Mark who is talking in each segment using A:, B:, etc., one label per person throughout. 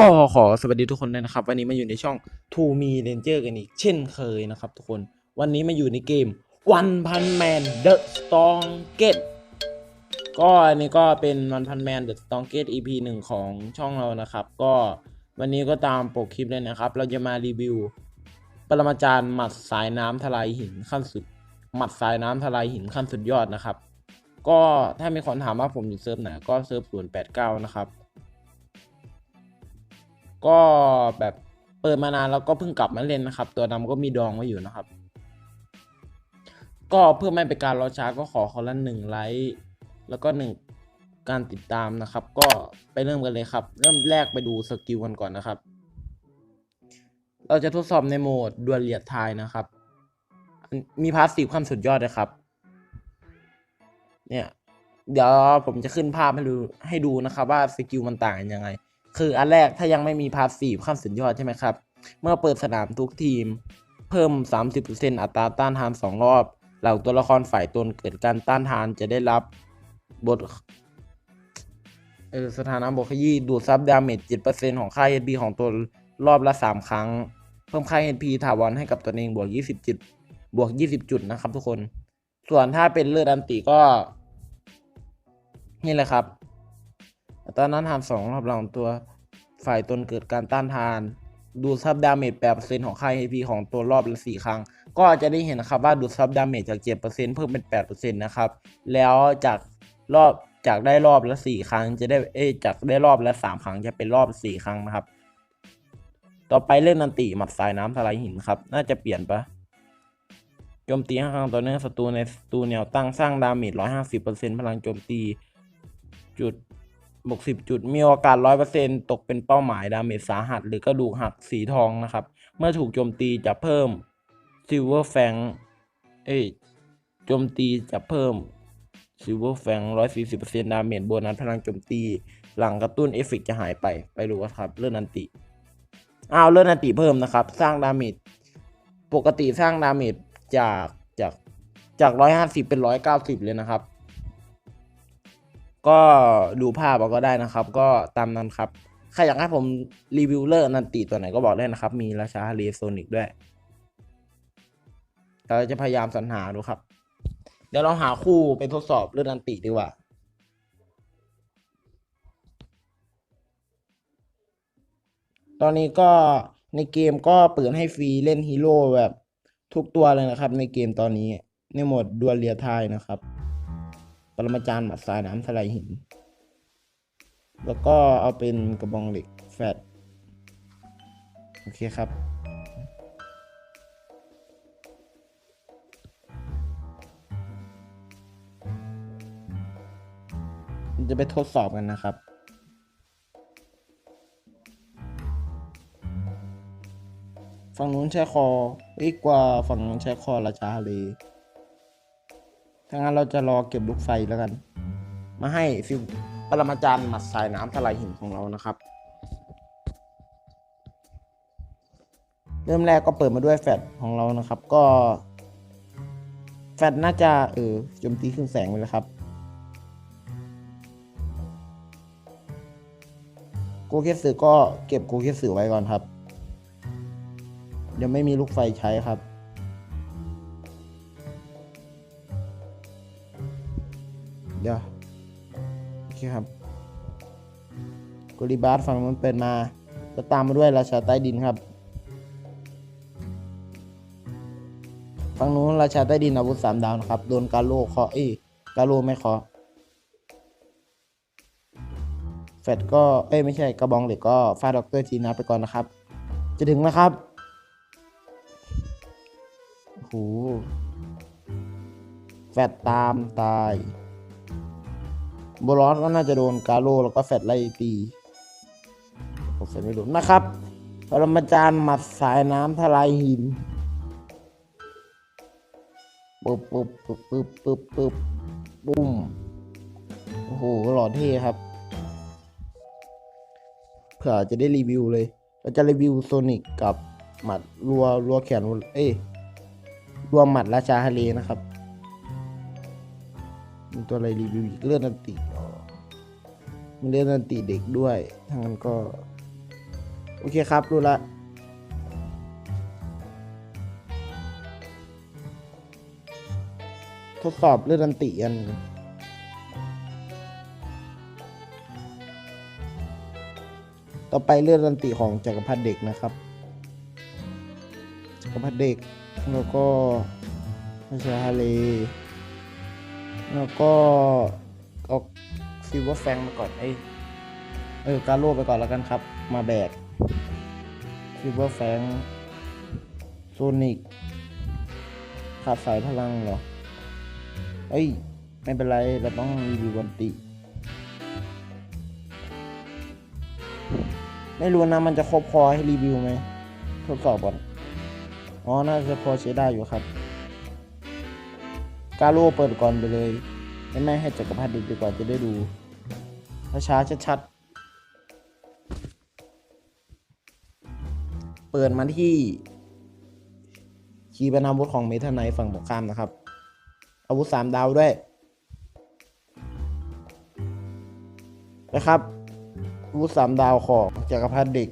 A: ก็ขอสวัสดีทุกคนด้วยนะครับ วันนี้มาอยู่ในช่อง To Me Ranger กันอีก เช่นเคยนะครับทุกคนวันนี้มาอยู่ในเกม One Punch Man The Strongest ก็อันนี้ก็เป็น One Punch Man The Strongest EP หนึ่งของช่องเรานะครับ ก็วันนี้ก็ตามปกคลิปเลยนะครับ เราจะมารีวิว ปรมาจารย์หมัดสายน้ำทลายหินขั้นสุดหมัดสายน้ำทลายหินขั้นสุดยอดนะครับ ก็ถ้ามีคนถามว่าผมอยู่เซิร์ฟไหนก็เซิร์ฟศูนย์แปดเก้านะครับ ก็แบบเปิดมานานแล้วก็เพิ่งกลับมาเล่นนะครับ ตัวนำก็มีดองไว้อยู่นะครับ ก็เพื่อไม่เป็นการรอช้าก็ขอคนละหนึ่งไลค์แล้วก็หนึ่งการติดตามนะครับ ก็ไปเริ่มกันเลยครับ เริ่มแรกไปดูสกิลกันก่อนนะครับ เราจะทดสอบในโหมดดวลเลียดทายนะครับ มีพาสซีฟขั้นสุดยอดเลยครับ เนี่ย เดี๋ยวผมจะขึ้นภาพให้ดูให้ดูนะครับ ว่าสกิลมันต่างกันยังไง คืออันแรกถ้ายังไม่มีพาสซีฟขั้นสุดยอดใช่ไหมครับ เมื่อเปิดสนามทุกทีม เพิ่ม 30%อัตราต้านทาน 2 รอบ เหล่าตัวละครฝ่ายตนเกิดการต้านทานจะได้รับบทเออสถานะบทขยี้ดูดซับดาเมจ7%ของค่า HP ของตัวรอบละ 3 ครั้ง เพิ่มค่า HP ถาวรให้กับตัวเองบวก20จุดบวก 20 จุดนะครับทุกคน ส่วนถ้าเป็นเลือดอันติก็ นี่แหละครับ อัตราต้นทานสองรอบหลังตัวฝ่ายตนเกิดการต้านทาน ดูซับดาเมจ8%ของค่า HP ของตัวรอบละ4ครั้ง ก็จะได้เห็นนะครับว่าดูซับดาเมจจาก7%เปอร์เซ็นต์เพิ่มเป็น8%นต์นะครับ แล้วจากรอบจากได้รอบละ4ครั้ง จะได้เอจากได้รอบละ3ครั้งจะเป็นรอบ4ครั้งนะครับ ต่อไปเล่นนันติหมัดสายน้ำทลายหินครับ น่าจะเปลี่ยนปะโจมตีห้าครั้งต่อเนื่องศัตรูในศัตรูแนวตั้งสร้างดาเมจ150%พลังโจมตีจุด บวกสิบจุด มีโอกาสร้อยเปอร์เซ็นตกเป็นเป้าหมายดาเมจสาหัส หรือกระดูกหักสีทองนะครับ เมื่อถูกโจมตีจะเพิ่มซิลเวอร์แฟงเอ้ยโจมตีจะเพิ่มซิลเวอร์แฟงร้อยสี่สิบเปอร์เซ็นดาเมจโบนัสพลังโจมตี หลังกระตุ้นเอฟเฟกจะหายไป ไปดูกันครับ เลื่อนนันติอ้าวเลื่อนนันติเพิ่มนะครับ สร้างดาเมจปกติสร้างดาเมจจากจากจากร้อยห้าสิบเป็นร้อยเก้าสิบเลยนะครับ ก็ดูภาพเอาก็ได้นะครับ ก็ตามนั้นครับ ใครอยากให้ผมรีวิวเลอร์นันติตัวไหนก็บอกได้นะครับ มีราชาเรโซนิกด้วยเราจะพยายามสรรหาดูครับ เดี๋ยวเราหาคู่ไปทดสอบเรื่องนันติดีกว่าตอนนี้ก็ในเกมก็เปิดให้ฟรีเล่นฮีโร่แบบทุกตัวเลยนะครับ ในเกมตอนนี้ในโหมดดวลเลียไทยนะครับ รมาจารย์หมัดสายน้ำทลายหิน แล้วก็เอาเป็นกระบองเหล็กแฟดโอเคครับ จะไปทดสอบกันนะครับฝั่งนู้นใช้คอเอ้ยกว่าฝั่งนู้นใช้คอราชาเล ถ้างั้นเราจะรอเก็บลูกไฟแล้วกัน มาให้ฟิวปรมาจารย์หมัดสายน้ำทลายหินของเรานะครับ เริ่มแรกก็เปิดมาด้วยแฟดของเรานะครับ ก็แฟดน่าจะเออโจมตีขึ้นแสงไปแล้วครับโกเคสือก็เก็บโกเคสือไว้ก่อนครับเดี๋ยวไม่มีลูกไฟใช้ครับ เดี๋ยวโอเคครับกุลิบาสฝั่งนู้นเปิดมาจะตามมาด้วยราชาใต้ดินครับฝั่งนู้นราชาใต้ดินอาวุธสามดาวนะครับ โดนกาโลเคาะอ้กาโลไม่เคาะแฟดก็เอ้ยไม่ใช่กระบองเหล็กก็ฟาดด็อกเตอร์ทีนับไปก่อนนะครับ จะถึงแล้วครับโอ้โหแฟดตามตาย โบลอสก็น่าจะโดนกาโลแล้วก็แฟดไล่ตีผมแฟดไม่โดนนะครับปรมาจารย์หมัดสายน้ำทลายหินปึ๊บปึ๊บปึ๊บปึ๊บปึ๊บปึ๊บบุ้มโอ้โหหล่อเท่ครับ เผื่อจะได้รีวิวเลย เราจะรีวิวโซนิกกับหมัดรัวรัวแขน เอ้ยรวหมัดราชาทะเลนะครับ มีตัวอะไรรีวิวอีกเลื่อนนันติอ๋อมีเลื่อนนันติเด็กด้วยทั้งนั้นก็ โอเคครับรู้ละทดสอบเลือดอันติอันต่อไปเลือดอันติของจักรพรรดิเด็กนะครับ จักรพรรดิเด็กแล้วก็ราชาฮาเล แล้วก็เอาซิลเวอร์แฟงมาก่อนเอ้ยเออการโร่ไปก่อนแล้วกันครับ มาแบกซิลเวอร์แฟงโซนิกขาดสายพลังเหรอ เอ้ย ไม่เป็นไร เราต้องรีวิววันติ ไม่รู้นะมันจะครบพอให้รีวิวไหมทดสอบก่อน อ๋อ น่าจะพอใช้ได้อยู่ครับ กาโร่เปิดก่อนไปเลยไม่ไม่ให้จักรพรรดิดีกว่าจะได้ดูช้าๆชัดๆเปิดมาที่ขีปนาวุธของเมทันไนท์ฝั่งตรงข้ามนะครับ อาวุธสามดาวด้วยนะครับอาวุธสามดาวของจักรพรรดิเด็ก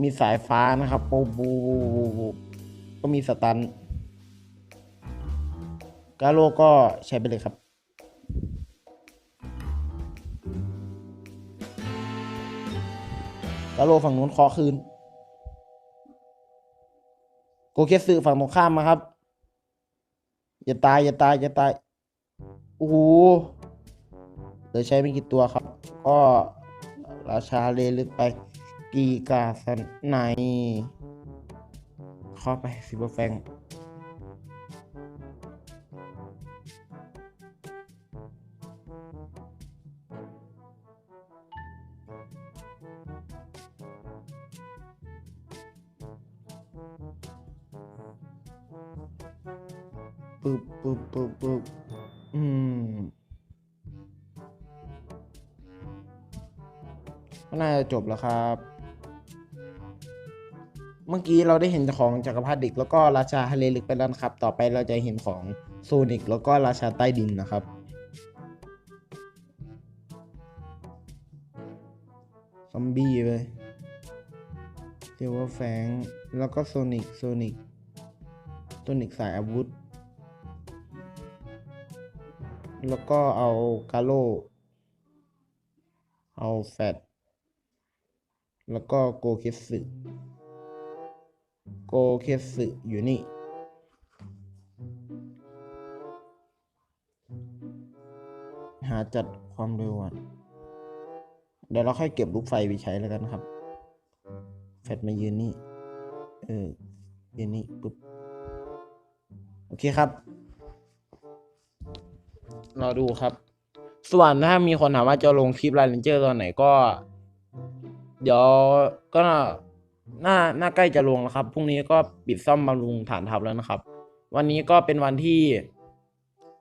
A: มีสายฟ้านะครับปูบูบูบูบูก็มีสตัน กาโลก็ใช้ไปเลยครับ กาโลฝั่งนู้นเคาะคืน โกเคสึฝั่งตรงข้ามมาครับ อย่าตาย อย่าตาย อย่าตาย โอ้โหเหลือใช้ไม่กี่ตัวครับ ก็ราชาเลลึกไป กีกาสันในเข้าไปซิบเบอร์แฟง ปึ๊บปึ๊บปึ๊บปึ๊บอืมก็น่าจะจบแล้วครับ เมื่อกี้เราได้เห็นของจักรพรรดิกแล้วก็ราชาทะเลลึกไปแล้วนะครับ ต่อไปเราจะเห็นของโซนิกแล้วก็ราชาใต้ดินนะครับซอมบี้เลยเรียกว่าแฟง แล้วก็โซนิก โซนิก โซนิกสายอาวุธ แล้วก็เอากาโลเอาแฟตแล้วก็โกเคสึโกเคสึอยู่นี่ หาจัดความเร็วอะ เดี๋ยวเราค่อยเก็บลูกไฟไปใช้แล้วกันครับ แฟตมายืนนี่ เออยืนนี่ปุ๊บ โอเคครับ รอดูครับ ส่วนถ้ามีคนถามว่าจะลงคลิปไลน์เลนเจอร์ตอนไหนก็ เดี๋ยวก็น่าน่าน่าใกล้จะลงแล้วครับพรุ่งนี้ก็ปิดซ่อมบำรุงฐานทัพแล้วนะครับ วันนี้ก็เป็นวันที่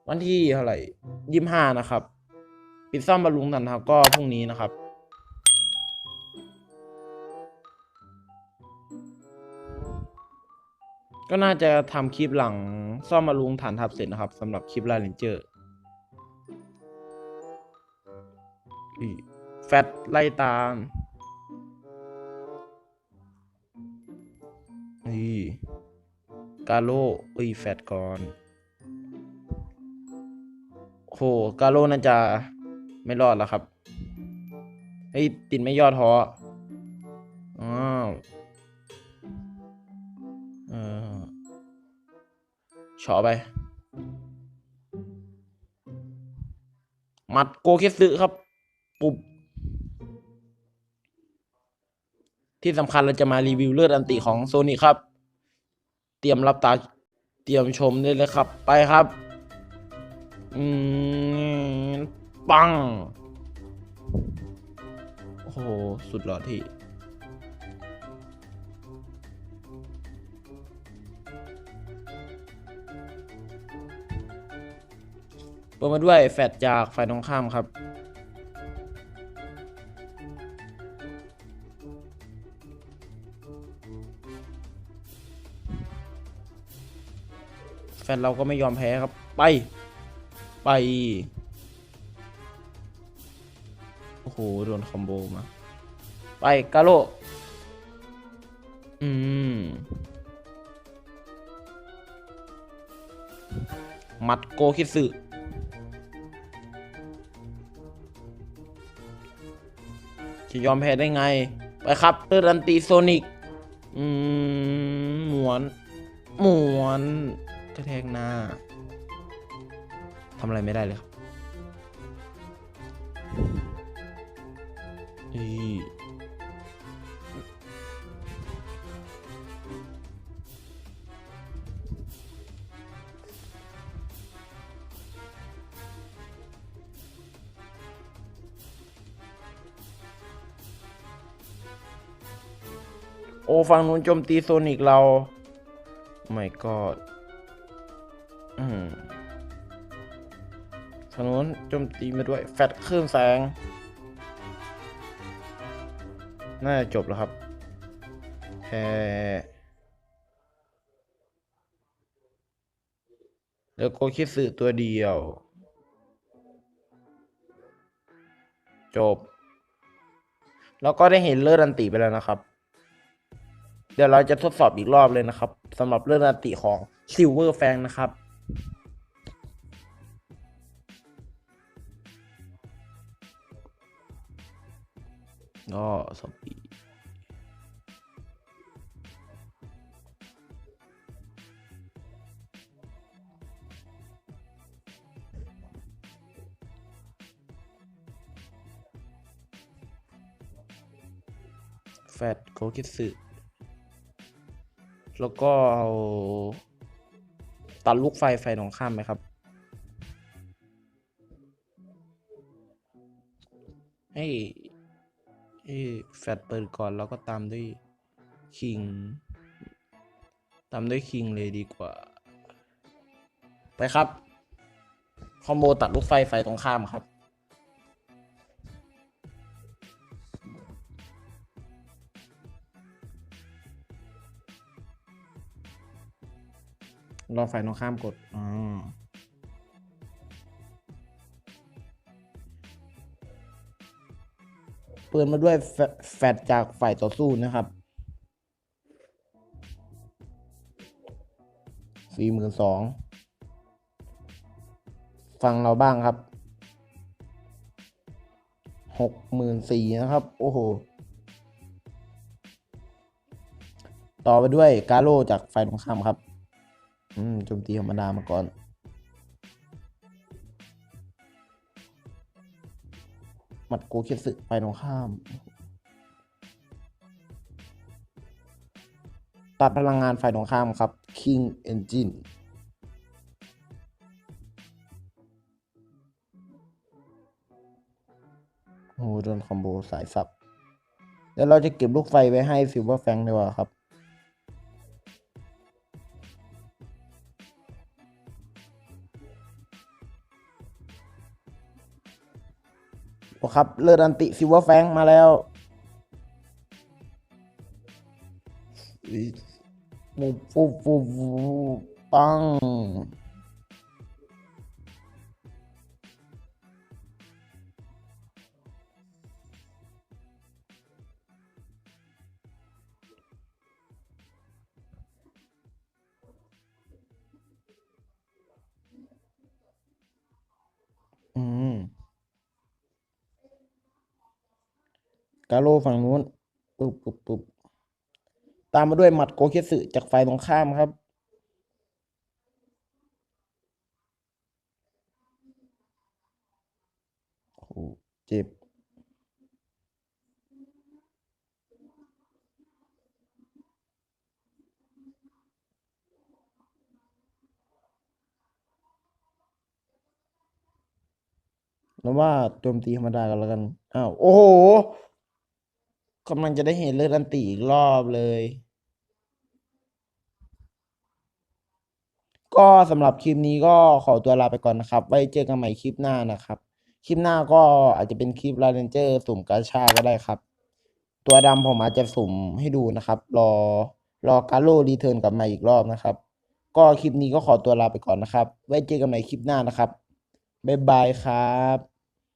A: วันที่เท่าไหร่ยี่ห้านะครับ ปิดซ่อมบำรุงฐานทัพก็พรุ่งนี้นะครับก็น่าจะทำคลิปหลังซ่อมบำรุงฐานทัพเสร็จนะครับสำหรับคลิปไลน์เลนเจอร์ อีแฟตไล่ตามนี่กาโลเอ้ยแฟตก่อนโหกาโลน่าจะไม่รอดแล้วครับเฮ้ยติดไม่ยอดท้ออ้าวเออเฉาะไป มัดโกเคสึครับ ปุบที่สำคัญเราจะมารีวิวเลือดอันติของโซนี่ครับ เตรียมรับตาเตรียมชมได้เลยครับ ไปครับ อืม ปัง โอ้โห สุดหล่อที่เปิดมาด้วยแฟดจากฝ่ายตรงข้ามครับ นเราก็ไม่ยอมแพ้ครับ ไป ไป โอ้โห โดนคอมโบมา ไปกาโล อืม มัดโกคิสึจะยอมแพ้ได้ไง ไปครับเตอร์ดันตีโซนิก อืมหมวน หมวน กระแทกหน้าทำอะไรไม่ได้เลยครับอีโอ้ฝั่งนู้นโจมตีโซนิกเรา ไม่ก็ อืมฝั่งนู้นโจมตีมาด้วย แฟตคลื่นแสง น่าจะจบแล้วครับแค่แล้วก็คิดสื่อตัวเดียว จบ แล้วก็ได้เห็นเลือดอันติไปแล้วนะครับ เดี๋ยวเราจะทดสอบอีกรอบเลยนะครับสำหรับเลือดอันติของซิลเวอร์แฟงนะครับ ก็สปีแฟดโคกิสึแล้วก็เอา ตัดลูกไฟไฟตรงข้ามไหมครับ ให้ให้แฟดเปิดก่อนแล้วก็ตามด้วยคิง ตามด้วยคิงเลยดีกว่า ไปครับ คอมโบตัดลูกไฟไฟตรงข้ามครับ รอไฟตรงข้ามกดอ๋อเปิดมาด้วยแฟแฟดจากฝ่ายต่อสู้นะครับสี่หมื่นสองฟังเราบ้างครับหกหมื่นสี่นะครับ โอ้โห ต่อไปด้วยกาโลจากฝ่ายตรงข้ามครับ อืมโจมตีธรรมดามาก่อน หมัดโกเคิสึไปตรงข้าม ตัดพลังงานไฟตรงข้ามครับ King Engine โอ้โหโดนคอมโบสายสับเดี๋ยวเราจะเก็บลูกไฟไว้ให้ซิลเวอร์แฟงดีกว่าครับ โอ้ครับ เลือดอันติซิวเวอร์แฟงมาแล้วฟูฟูฟูฟูปัง กาโลฝั่งนู้นปุ๊บปุ๊บปุ๊บตามมาด้วยหมัดโกเคสึจากฝ่ายตรงข้ามครับ โอ้เจ็บ แล้วว่าโจมตีธรรมดากันแล้วกัน อ้าว โอ้โห กำลังจะได้เห็นเลือดอันตีอีกรอบเลย ก็สำหรับคลิปนี้ก็ขอตัวลาไปก่อนนะครับ ไว้เจอกันใหม่คลิปหน้านะครับ คลิปหน้าก็อาจจะเป็นคลิปลาเรนเจอร์สุ่มกาชาก็ได้ครับ ตัวดำผมอาจจะสุ่มให้ดูนะครับ รอรอกาโลรีเทิร์นกลับมาอีกรอบนะครับ ก็คลิปนี้ก็ขอตัวลาไปก่อนนะครับ ไว้เจอกันใหม่คลิปหน้านะครับบ๊ายบายครับ